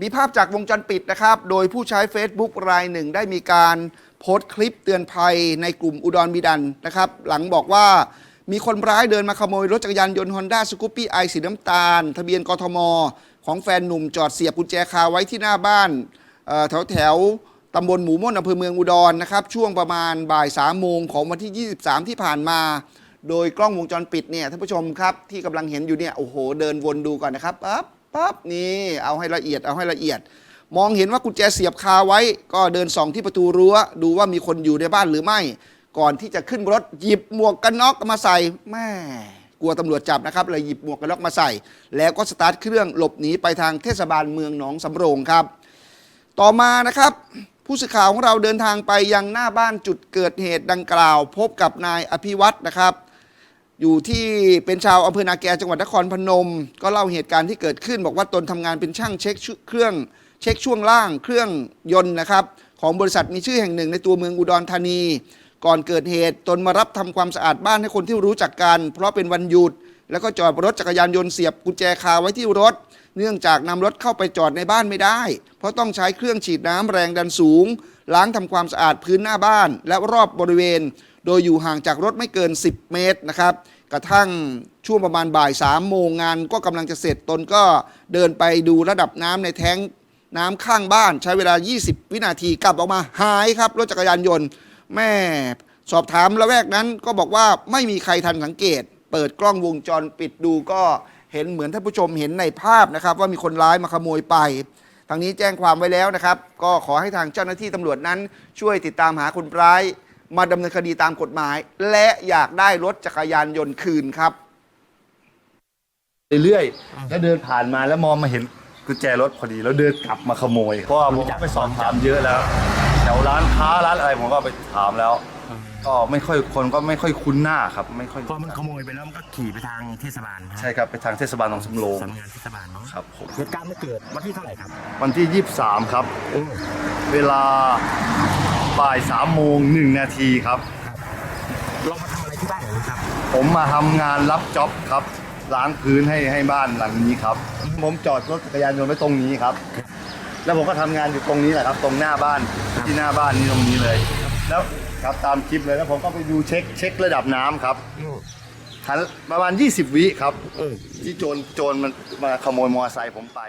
มีภาพจากวงจรปิดนะครับ โดยผู้ใช้ Facebook รายหนึ่งได้มีการโพสต์คลิปเตือนภัยในกลุ่มอุดรมีดันนะครับ หลังบอกว่ามีคนร้ายเดินมาขโมยรถจักรยานยนต์ Honda s c o o p y i สีน้ำตาล ทะเบียนกทม ของแฟนหนุ่มจอดเสียบกุญแจคาไว้ที่หน้าบ้านแถวแถวตำบลหมูม่นอำเภอเมืองอุดรนะครับ ช่วงประมาณบ่ายสามโมงของวันที่ 23 ที่ผ่านมาโดยกล้องวงจรปิดเนี่ยท่านผู้ชมครับ ที่กำลังเห็นอยู่เนี่ย โอ้โห เดินวนดูก่อนนะครับปั๊บ ปั๊บนี่เอาให้ละเอียดเอาให้ละเอียด มองเห็นว่ากุญแจเสียบคาไว้ ก็เดินส่องที่ประตูรั้ว ดูว่ามีคนอยู่ในบ้านหรือไม่ ก่อนที่จะขึ้นรถหยิบหมวกกันน็อกมาใส่แม่กลัวตำรวจจับนะครับเลยหยิบหมวกกันน็อกมาใส่ แล้วก็สตาร์ทเครื่องหลบหนีไปทางเทศบาลเมืองหนองสำโรงครับ ต่อมานะครับผู้สื่อข่าวของเราเดินทางไปยังหน้าบ้านจุดเกิดเหตุดังกล่าว พบกับนายอภิวัตรนะครับ อยู่ที่เป็นชาวอำเภอนาแกจังหวัดนครพนม ก็เล่าเหตุการณ์ที่เกิดขึ้น บอกว่าตนทำงานเป็นช่างเช็คเครื่องเช็คช่วงล่างเครื่องยนต์นะครับของบริษัทมีชื่อแห่งหนึ่งในตัวเมืองอุดรธานี ก่อนเกิดเหตุตนมารับทำความสะอาดบ้านให้คนที่รู้จักกัน เพราะเป็นวันหยุด แล้วก็จอดรถจักรยานยนต์เสียบกุญแจคาไว้ที่รถ เนื่องจากนำรถเข้าไปจอดในบ้านไม่ได้ เพราะต้องใช้เครื่องฉีดน้ำแรงดันสูง ล้างทำความสะอาดพื้นหน้าบ้าน และรอบบริเวณ โดยอยู่ห่างจากรถไม่เกิน 10 เมตรนะครับกระทั่งช่วงประมาณบ่ายสามโมงงานก็กำลังจะเสร็จตนก็เดินไปดูระดับน้ำในแท้งน้ำข้างบ้านใช้เวลา 20 วินาทีกลับออกมาหายครับ รถจักรยานยนต์ แม่สอบถามละแวกนั้นก็บอกว่าไม่มีใครทันสังเกต เปิดกล้องวงจรปิดดูก็เห็นเหมือนท่านผู้ชมเห็นในภาพนะครับ ว่ามีคนร้ายมาขโมยไป ทางนี้แจ้งความไว้แล้วนะครับ ก็ขอให้ทางเจ้าหน้าที่ตำรวจนั้น ช่วยติดตามหาคนร้าย มาดำเนินคดีตามกฎหมาย และอยากได้รถจักรยานยนต์คืนครับ เรื่อยๆแล้วเดินผ่านมาแล้วมองมาเห็นกุญแจรถพอดี แล้วเดินกลับมาขโมยเพราะว่าผมไปสอบถามเยอะแล้ว วร้านค้าร้านอะไรผมก็ไปถามแล้ว ก็ไม่ค่อยคนก็ไม่ค่อยคุ้นหน้าครับ ไม่ค่อยพอมันขโมยไปแล้วมันก็ขี่ไปทางเทศบาลนะใช่ครับไปทางเทศบาลหนองสำโรงสำนักงานเทศบาลเนาะครับผมเหตุการณ์มันเกิดวันที่เท่าไหร่ครับ วันที่ 23 ครับ โอ้เวลาบ่าย3โมง1นาทีครับ เรามาทำอะไรที่บ้านอย่างนี้ครับ ผมมาทำงานรับจ็อบครับล้างพื้นให้ให้บ้านหลังนี้ครับ ผมจอดรถจักรยานยนต์ไว้ตรงนี้ครับ แล้วผมก็ทำงานอยู่ตรงนี้แหละครับ ตรงหน้าบ้านที่หน้าบ้านนี่ตรงนี้เลย แล้วครับตามคลิปเลยแล้วผมก็ไปดูเช็คเช็คระดับน้ำครับทันประมาณ 20 วิครับเออที่โจรโจรมันมาขโมยมอเตอร์ไซค์ผมไป